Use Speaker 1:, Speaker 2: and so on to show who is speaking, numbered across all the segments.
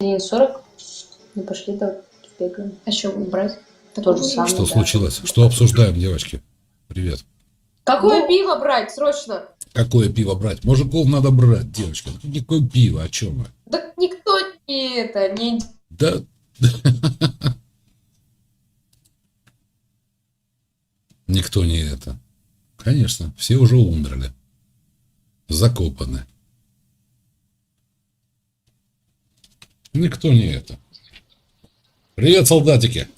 Speaker 1: День 40. Ну, пошли так бегаем. А что брать? То же самое.
Speaker 2: Что
Speaker 1: да.
Speaker 2: случилось? Что обсуждаем, девочки? Привет.
Speaker 3: Какое
Speaker 1: Ну-
Speaker 3: пиво брать, срочно?
Speaker 2: Какое пиво брать? Мужиков надо брать, девочки. Ну, Какое пиво? О чем вы?
Speaker 3: Да никто не это, не...
Speaker 2: Да. Никто не это. Конечно, все уже умерли. Закопаны. Никто не это. Привет, солдатики.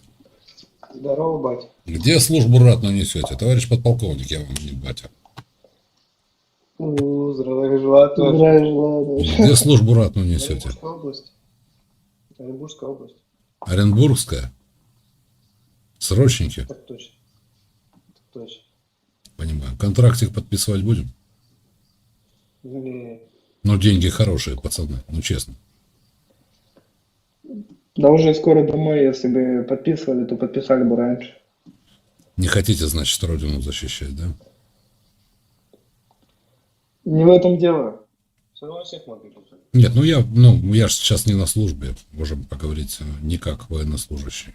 Speaker 4: Здорово, бать.
Speaker 2: Где службу ратную несете? Товарищ подполковник, я вам не батя.
Speaker 4: У, здравия желаю. тоже.
Speaker 5: Здравия желаю.
Speaker 2: Где службу ратную несете?
Speaker 4: Оренбургская область. Оренбургская область.
Speaker 2: Оренбургская? Срочники?
Speaker 4: Так точно. Так точно.
Speaker 2: Понимаю. Контрактик подписывать будем?
Speaker 4: Не,
Speaker 2: Ну, деньги хорошие, пацаны. Ну, честно.
Speaker 5: Да уже скоро домой, если бы подписывали, то подписали бы раньше.
Speaker 2: Не хотите, значит, родину защищать, да?
Speaker 5: Не в этом дело.
Speaker 4: Все равно всех писать.
Speaker 2: Нет, ну я, ну, я же сейчас не на службе. Можем поговорить э, не как военнослужащие.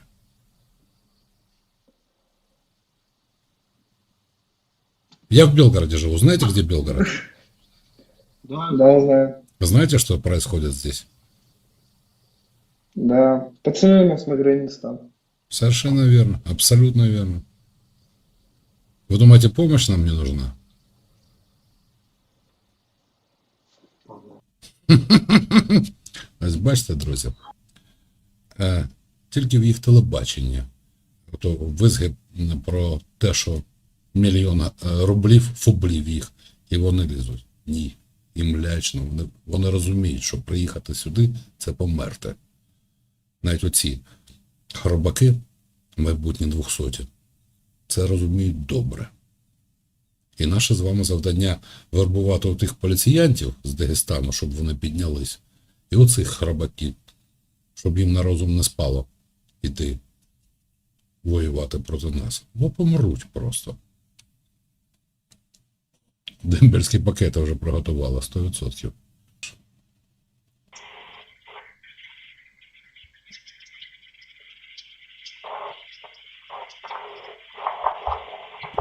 Speaker 2: Я в Белгороде живу. Знаете, где Белгород?
Speaker 4: Да,
Speaker 5: Да, знаю.
Speaker 2: Знаете, что происходит здесь?
Speaker 5: Да. У нас на границе там.
Speaker 2: Совершенно верно. Абсолютно верно. Вы думаете, помощь нам не нужна? Ось бачите, друзі, тільки в їх телебаченні, то визги про те, що мільйона е, рублів фублів їх, і вони лізуть. Ні. Їм лячно. Вони, вони розуміють, що приїхати сюди це померти. Навіть оці хробаки, майбутні двохсоті, це розуміють добре. І наше з вами завдання вербувати тих поліціянтів з Дагестану, щоб вони піднялись, і оцих храбаків, щоб їм на розум не спало іти воювати проти нас. Бо помруть просто. Дембельські пакети вже приготували 100%.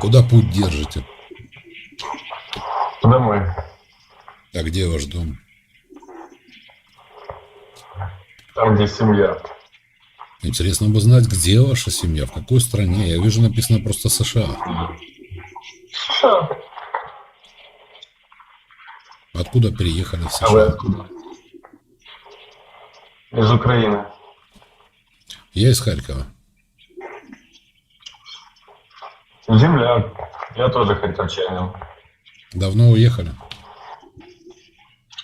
Speaker 2: Куда путь держите?
Speaker 6: Домой.
Speaker 2: А где ваш дом?
Speaker 6: Там, где семья.
Speaker 2: Интересно бы знать, где ваша семья, в какой стране. Я вижу написано просто США.
Speaker 6: Ша.
Speaker 2: Откуда переехали в
Speaker 6: А вы
Speaker 2: США?
Speaker 6: откуда? Из Украины.
Speaker 2: Я из Харькова.
Speaker 6: Земля. Я тоже харьковчанин.
Speaker 2: Давно уехали?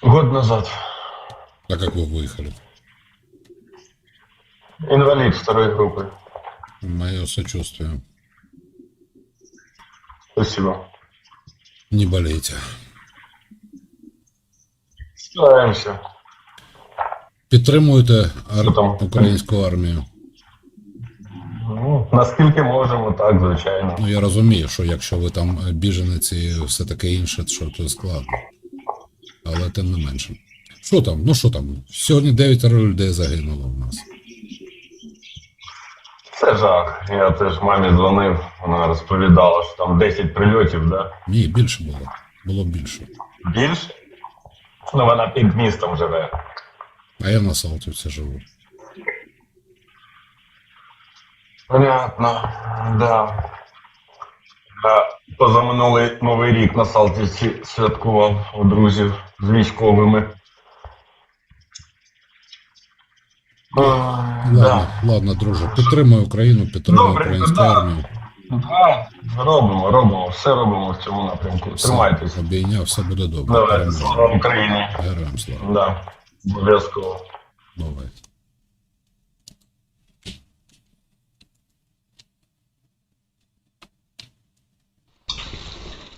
Speaker 6: Год назад.
Speaker 2: А как вы выехали?
Speaker 6: Инвалид второй группы.
Speaker 2: Мое сочувствие.
Speaker 6: Спасибо.
Speaker 2: Не болейте.
Speaker 6: Стараемся.
Speaker 2: Підтримуєте ар...
Speaker 6: Що там?
Speaker 2: українську армію.
Speaker 6: Наскільки можемо, так, звичайно.
Speaker 2: Ну я розумію, що якщо ви там е, біженець і все таке інше, що то складно. Але тим не менше. Що там? Ну що там? Сьогодні 9 людей загинуло в нас.
Speaker 6: Це жах. Я теж мамі дзвонив, вона розповідала, що там 10 прильотів, да?
Speaker 2: Ні, більше було. Було більше.
Speaker 6: Більше? Ну, вона під містом живе.
Speaker 2: А я на Салтівці живу.
Speaker 6: Понятно, да. Я позаминулий новий рік на Салтівці святкував у друзів з військовими. Ой,
Speaker 2: Ладно,
Speaker 6: да.
Speaker 2: ладно, друже. Підтримуй Україну, підтримуй
Speaker 6: Добре,
Speaker 2: українську
Speaker 6: да.
Speaker 2: армію.
Speaker 6: Да, робимо, робимо, все робимо в цьому напрямку.
Speaker 2: Все,
Speaker 6: Тримайтесь.
Speaker 2: Обійняв, все буде добре.
Speaker 6: Давай, слава Україні.
Speaker 2: Героям слава.
Speaker 6: Да, обов'язково.
Speaker 2: Давай.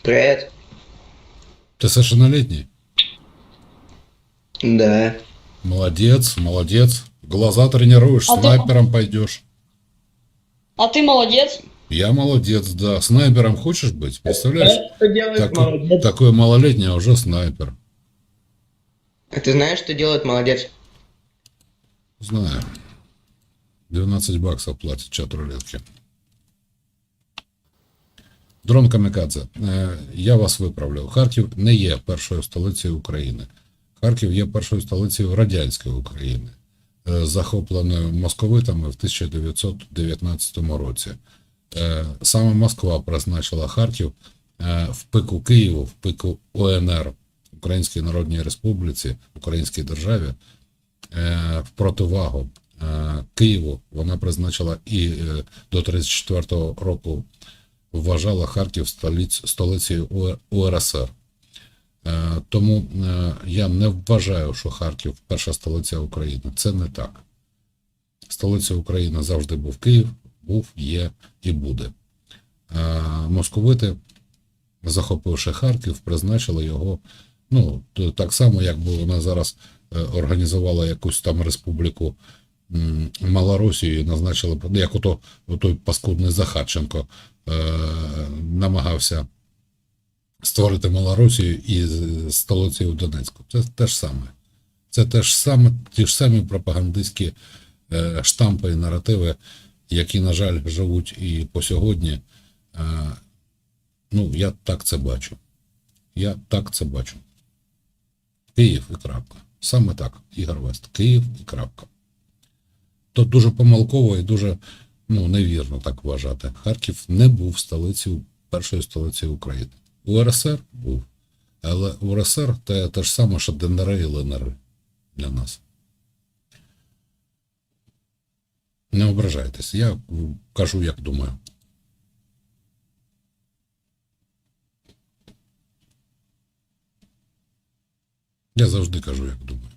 Speaker 7: Привет.
Speaker 2: Ты совершеннолетний?
Speaker 7: Да.
Speaker 2: Молодец, молодец. Глаза тренируешь,
Speaker 1: А ты-
Speaker 2: снайпером пойдешь.
Speaker 1: А ты молодец.
Speaker 2: Я молодец, да. Снайпером хочешь быть? Представляешь?
Speaker 5: Что делает
Speaker 2: Так-
Speaker 5: молодец?
Speaker 2: такой малолетний, а уже снайпер.
Speaker 7: А ты знаешь, что делает молодец?
Speaker 2: Знаю. 12 баксов платять чат рулетки. Дрон Камікадзе, е, я вас виправлю. Харків не є першою столицею України. Харків є першою столицею радянської України, е, захопленою московитами в 1919 році. Е, Саме Москва призначила Харків в пику Києву, в пику УНР, Українській Народній Республіці, Українській державі, в противагу Києву. Вона призначила і до 34-го року вважала Харків столицею УРСР. Е, Тому е, я не вважаю, що Харків перша столиця України. Це не так. Столиця України завжди був Київ, був, є і буде. Е, Московити, захопивши Харків, призначили його. Ну, так само, якби вона зараз організувала якусь там республіку Малоросію б- як ото, той паскудний Захарченко е, намагався створити Малоросію і з- столицею Донецьку. Це те ж саме. Це те ж саме, ті ж самі пропагандистські е, штампи і наративи, які, на жаль, живуть і по сьогодні. Е, ну, я так це бачу. Я так це бачу. Київ і крапка. Саме так, Ігор Вест. Київ і крапка. То дуже помилково і дуже ну, невірно так вважати. Харків не був столицею, першою столицею України. УРСР був. Але УРСР те, те ж саме, що ДНР і ЛНР для нас. Не ображайтесь, я кажу, як думаю. Я завжди кажу, як думаю.